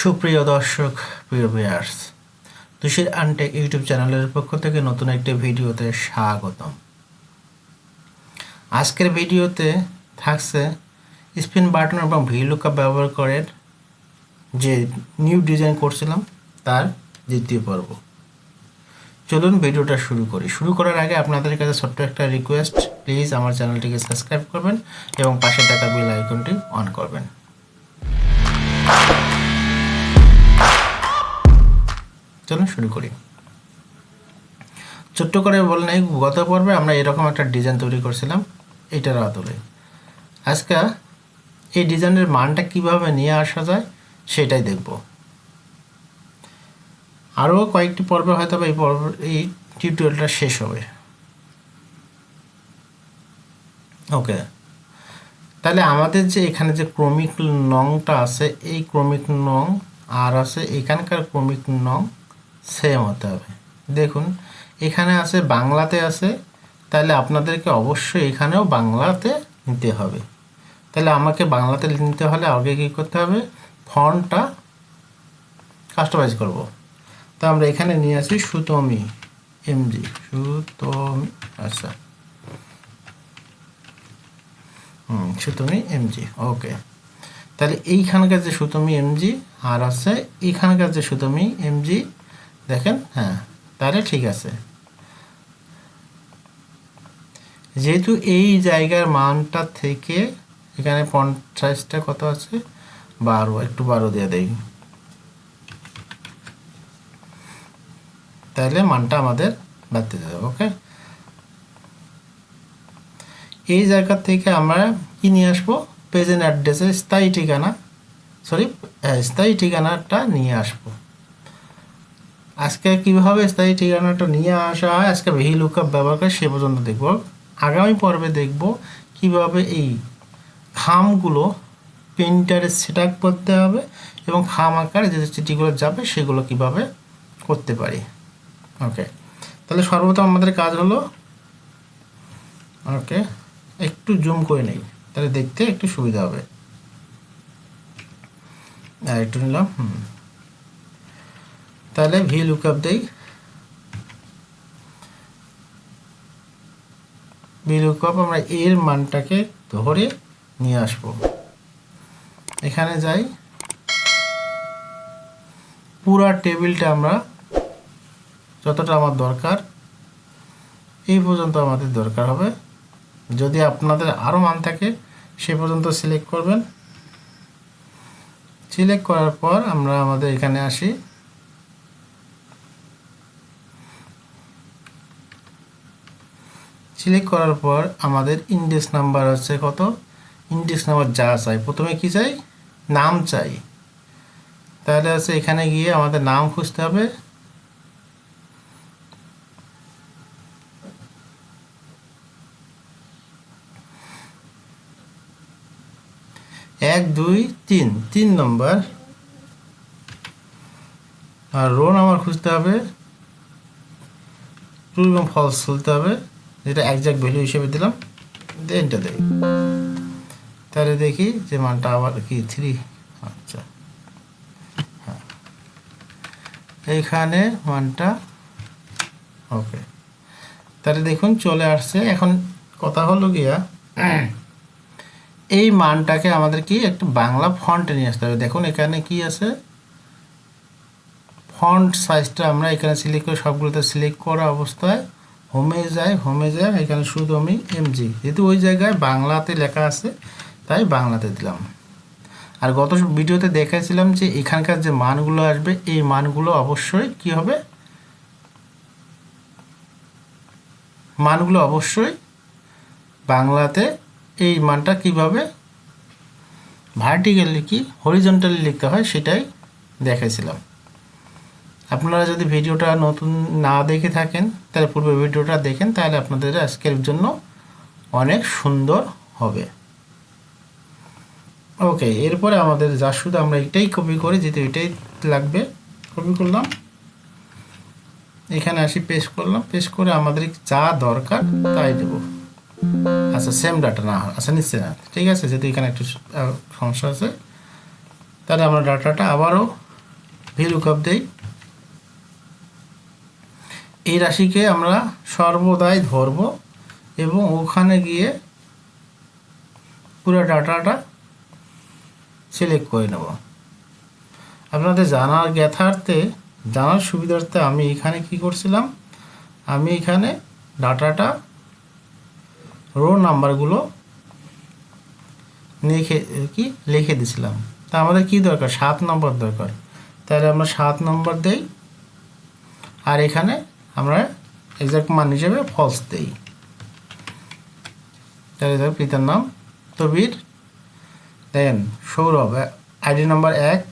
সুপ্রিয় দর্শক, প্রিয় ভিউয়ার্স তুষির আনটেক ইউটিউব চ্যানেলের পক্ষ থেকে নতুন একটি ভিডিওতে স্বাগতম। আজকের ভিডিওতে থাকছে স্পিন বাটন এবং ভি লুকআপ ব্যবহার করে যে নিউ ডিজাইন করছিলাম, তার দ্বিতীয় পর্ব। চলুন ভিডিওটা শুরু করি। শুরু করার আগে আপনাদের কাছে ছোট্ট একটা রিকোয়েস্ট প্লিজ আমার চ্যানেলটিকে সাবস্ক্রাইব করবেন এবং পাশে থাকা বেল আইকনটি অন করবেন। চলুন শুরু করি। ছোট্ট করে বলেন এই গত পর্বে আমরা এরকম একটা ডিজাইন তৈরি করছিলাম এটার আদলে। আজকে এই ডিজাইনের মানটা কীভাবে নিয়ে আসা যায়, সেটাই দেখব। আরও কয়েকটি পর্বে হয়তো এই পর্ব, এই টিউটোরিয়ালটা শেষ হবে। ওকে। তাহলে আমাদের যে এখানে যে ক্রমিক নংটা আছে, এই ক্রমিক নং আর আছে, এখানকার ক্রমিক নং সেম হতে হবে। দেখুন, এখানে আছে বাংলাতে আছে, তাহলে আপনাদেরকে অবশ্যই এখানেও বাংলাতে নিতে হবে। তাহলে আমাকে বাংলাতে নিতে হলে আগে কী করতে হবে? ফন্টটা কাস্টমাইজ করব। তো আমরা এখানে নিয়ে আসি সুতমি এমজি। সুতমি আচ্ছা। হুম, সুতমি এমজি, ওকে। তাহলে এইখানকার যে সুতমি এমজি, আর আছে এইখানকার যে সুতমি এমজি দেখেন? হ্যাঁ তাহলে ঠিক আছে। যেহেতু এই জায়গার মানটা থেকে এখানে পঞ্চাশটা কত আছে? বারো, একটু বারো দিয়ে দেই। তাহলে মানটা আমাদের বাড়তে যাবে, ওকে? এই জায়গা থেকে আমরা কি নিয়ে আসব? প্রেজেন্ট অ্যাড্রেসের স্থায়ী ঠিকানা সরি স্থায়ী ঠিকানাটা নিয়ে আসব। আজকে কীভাবে স্থায়ী ঠিকানাটা নিয়ে আসা হয়। আজকে ভি লুকআপ ব্যবহার করে সে পর্যন্ত দেখব। আগামী পর্বে দেখব কীভাবে এই খামগুলো প্রিন্টারে সেট আপ করতে হবে এবং খাম আকারে যে চিঠিগুলো যাবে সেগুলো কীভাবে করতে পারি। ওকে তাহলে সর্বপ্রথম আমাদের কাজ হলো ওকে একটু জুম করে নেই। তাহলে দেখতে একটু সুবিধা হবে। আর একটু নিলাম, হুম। তাহলে ভি লুকআপ দেই। ভি লুকআপ আমরা এর মানটাকে ধরে নিয়ে আসব। এখানে যাই। পুরা টেবিলটা আমরা যতটা আমার দরকার, এই পর্যন্ত আমাদের দরকার হবে। যদি আপনাদের আরও মান থাকে, সে পর্যন্ত সিলেক্ট করবেন। সিলেক্ট করার পর আমরা আমাদের এখানে আসি। সিলেক্ট করার পর আমাদের ইন্ডেক্স নাম্বার হচ্ছে কত? ইন্ডেক্স নাম্বার যা চাই। প্রথমে কি চাই? নাম চাই। তাহলে হচ্ছে এখানে গিয়ে আমাদের নাম খুঁজতে হবে। এক, দুই, তিন। তিন নম্বর। আর রো নাম্বার খুঁজতে হবে। এবং ফলস খুলতে হবে। যেটা একজ্যাক্ট ভ্যালু হিসেবে দিলাম দেনটা দেই তাহলে দেখি যে মানটা আবার কি থ্রি আচ্ছা। হ্যাঁ। এইখানে মানটা ওকে তাহলে দেখুন, চলে আসছে। এখন কথা হলো গিয়া, এই মানটাকে আমাদের কি একটু বাংলা ফন্টে নিয়ে আসতে হবে। দেখুন, এখানে কি আছে? ফন্ট সাইজটা আমরা এখানে সিলেক্ট করে সবগুলোতে সিলেক্ট করা অবস্থায় হোমে যায় হোমে যায় এখানে শুধু আমি এমজি যেহেতু ওই জায়গায় বাংলাতে লেখা আছে, তাই বাংলাতে দিলাম। আর গত ভিডিওতে দেখাইছিলাম যে এখানকার যে মানগুলো আসবে, এই মানগুলো অবশ্যই কি হবে? মানগুলো অবশ্যই বাংলাতে এই মানটা কীভাবে ভার্টিক্যালি কি হরিজন্টালি লিখতে হয়, সেটাই দেখাইছিলাম। আপনারা যদি ভিডিওটা নতুন না দেখে থাকেন, তাহলে পূর্বে ভিডিওটা দেখেন, তাহলে আপনাদের আজকের জন্য অনেক সুন্দর হবে। ওকে, এরপরে আমাদের যা শুধু আমরা এটাই কপি করি, যেহেতু এটাই লাগবে। কপি করলাম। এখানে আসি পেস্ট করলাম। পেস্ট করে আমাদের যা দরকার, তাই দেবো। আচ্ছা সেম ডাটা না আচ্ছা নিচ্ছে না। ঠিক আছে, যেহেতু এখানে একটু সমস্যা আছে। তাহলে আমরা ডাটাটা আবারও ভি লুকআপ দেই। এই রাশিকে আমরা সর্বদাই ধরব এবং ওখানে গিয়ে পুরো ডাটাটা সিলেক্ট করে নেব। আপনাদের জানার জ্ঞাতার্থে, জানার সুবিধার্থে আমি এখানে কি করছিলাম? আমি এখানে ডাটাটা রো নাম্বারগুলো লিখে, কি? লিখে দিছিলাম। তা আমাদের কি দরকার? সাত নম্বর দরকার। তাহলে আমরা সাত নম্বর দেই। আর এখানে আমরা এক্সাক্ট মান হিসেবে ফলস দেই। তাহলে ধর পিতার নাম Tabir. Then Sourav ID number এক।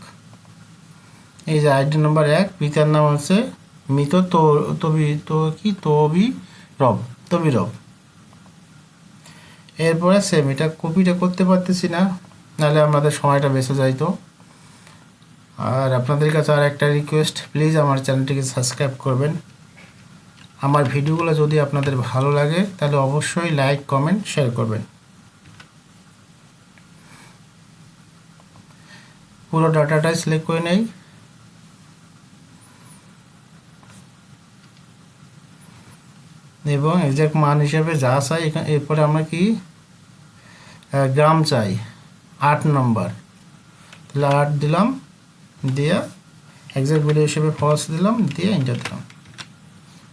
এই যে আইডি নাম্বার এক, পিতার নাম হচ্ছে মৃত তো, তবি, তো কি? তবি রব তবি রব এরপরে সেম এটা কপিটা করতে পারতেছি না, নাহলে আমাদের সময়টা বেঁচে যাইতো। আর আপনাদের কাছে আর একটা রিকোয়েস্ট প্লিজ আমার চ্যানেলটিকে সাবস্ক্রাইব করবেন। আমার ভিডিওগুলো যদি আপনাদের ভালো লাগে, তাহলে অবশ্যই লাইক কমেন্ট শেয়ার করবেন। পুরো ডাটাটাই সিলেক্ট করে নেই। এবং এক্সাক্ট মান হিসাবে যা চাই এরপরে আমরা কি গ্রাম চাই, আট নম্বর। তাহলে আট দিলাম, দিয়ে এক্সাক্ট ভ্যালু হিসেবে ফলস দিলাম, দিয়ে এন্টার দিলাম।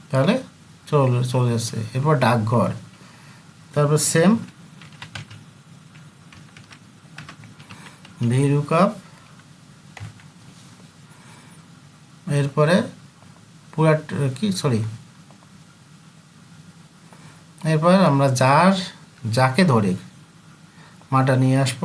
তাহলে চলে চলে যাচ্ছে এরপর ডাকঘর। তারপর সেম ভিরুকাপ এরপরে পুরা, কি সরি এরপর আমরা যার, যাকে ধরে, মাটা নিয়ে আসব।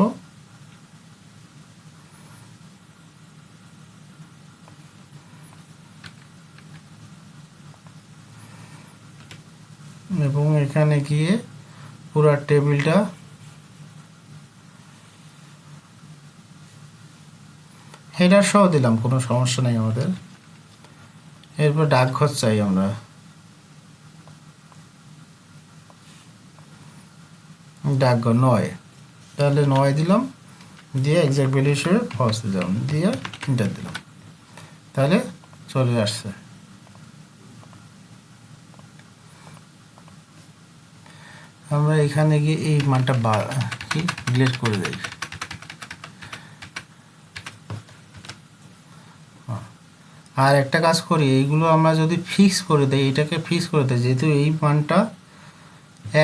এবং এখানে গিয়ে পুরা টেবিলটা হেডার সহ দিলাম, কোনো সমস্যা নেই আমাদের। এরপর ডাকঘর চাই আমরা। ডাকঘর নয়। তাহলে নয় দিলাম, দিয়ে এক্সাক্ট ভ্যালু হিসেবে ফলস দিলাম, দিয়ে ইন্টার দিলাম। তাহলে চলে আসছে। আমরা এখানে গিয়ে এই মানটা বা, কি ডিলিট করে দেই। আর একটা কাজ করি, এইগুলো আমরা যদি ফিক্স করে দেই, এটাকে ফিক্স করে দেই, যেহেতু এই মানটা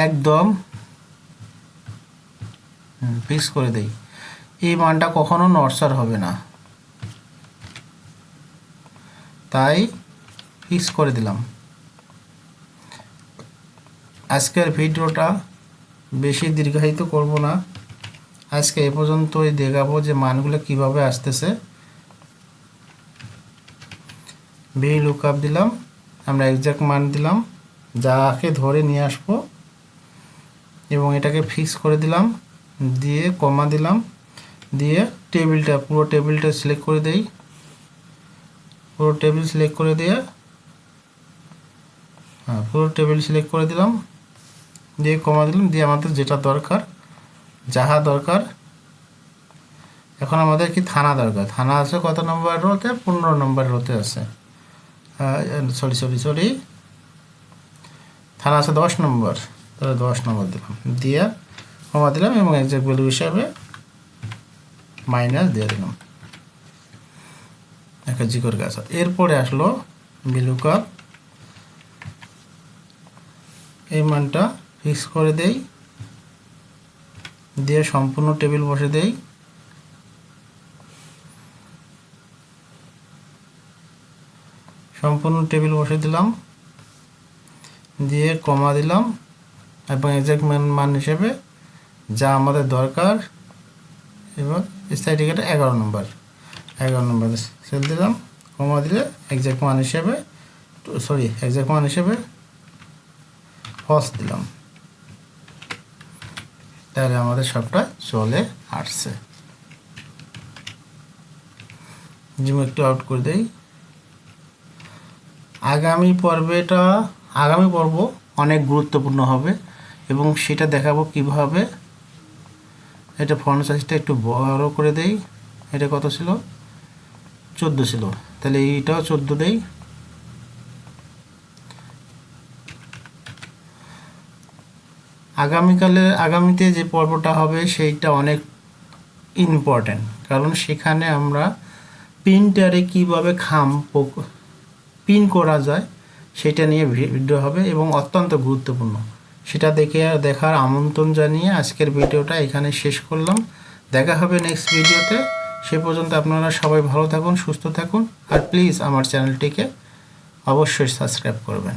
একদম ফিক্স করে দেই, এই মানটা কখনো নড়সার হবে না। তাই ফিক্স করে দিলাম। আজকের ভিডিওটা বেশি দীর্ঘায়িত করব না। আজকে এ পর্যন্তই দেখাবো যে মানগুলো কীভাবে আসতেছে। বি লুক আপ দিলাম, আমরা এক্সাক্ট মান দিলাম, যাকে ধরে নিয়ে আসব। এবং এটাকে ফিক্স করে দিলাম, দিয়ে কমা দিলাম, দিয়ে টেবিলটা, পুরো টেবিলটা সিলেক্ট করে দেই। পুরো টেবিল সিলেক্ট করে দিয়ে হ্যাঁ পুরো টেবিল সিলেক্ট করে দিলাম। দিয়ে কমা দিলাম, দিয়ে আমাদের যেটা দরকার, যাহা দরকার, এখন আমাদের কি থানা দরকার? থানা আছে কত নম্বর রোতে? পনেরো নম্বর রোতে আছে। Sorry sorry sorry. থানা আছে দশ নম্বর, তাহলে দশ নম্বর দিলাম। দিয়ে কমা দিলাম এবং এক্সাক্ট ভ্যালু হিসাবে মাইনাস দিয়ে দিলাম। একটা জিকর গাছ এরপরে আসলো বিলুকাপ এই মানটা ফিক্স করে দেই। দিয়ে সম্পূর্ণ টেবিল বসে দেই। সম্পূর্ণ টেবিল বসে দিলাম। দিয়ে কমা দিলাম এবং এক্সাক্ট মান মান হিসেবে যা আমাদের দরকার এবার স্থায়ী এগারো নম্বর এগারো নম্বর সেল দিলাম কমা দিলে এক্সাক্ট মান হিসেবে সরি এক্সাক্ট মান হিসেবে ফলস দিলাম। তাহলে আমাদের সবটা চলে আসছে। জিম একটু আউট করে দেই। আগামী পর্বেটা, আগামী পর্ব অনেক গুরুত্বপূর্ণ হবে এবং সেটা দেখাবো কীভাবে। এটা ফ্রন্ট সাইজটা একটু বড় করে দেই। এটা কত ছিল? চোদ্দ ছিল। তাহলে এইটাও চোদ্দ দেই। আগামীকালে, আগামীতে যে পর্বটা হবে সেইটা অনেক ইম্পর্ট্যান্ট কারণ সেখানে আমরা প্রিন্টারে কীভাবে খাম পিন করা যায় সেটা নিয়ে ভিডিও হবে এবং অত্যন্ত গুরুত্বপূর্ণ। সেটা দেখে দেখার আমন্ত্রণ জানিয়ে আজকের ভিডিওটা এখানে শেষ করলাম। দেখা হবে নেক্সট ভিডিওতে। সে পর্যন্ত আপনারা সবাই ভালো থাকুন, সুস্থ থাকুন। আর প্লিজ আমার চ্যানেলটিকে অবশ্যই সাবস্ক্রাইব করবেন।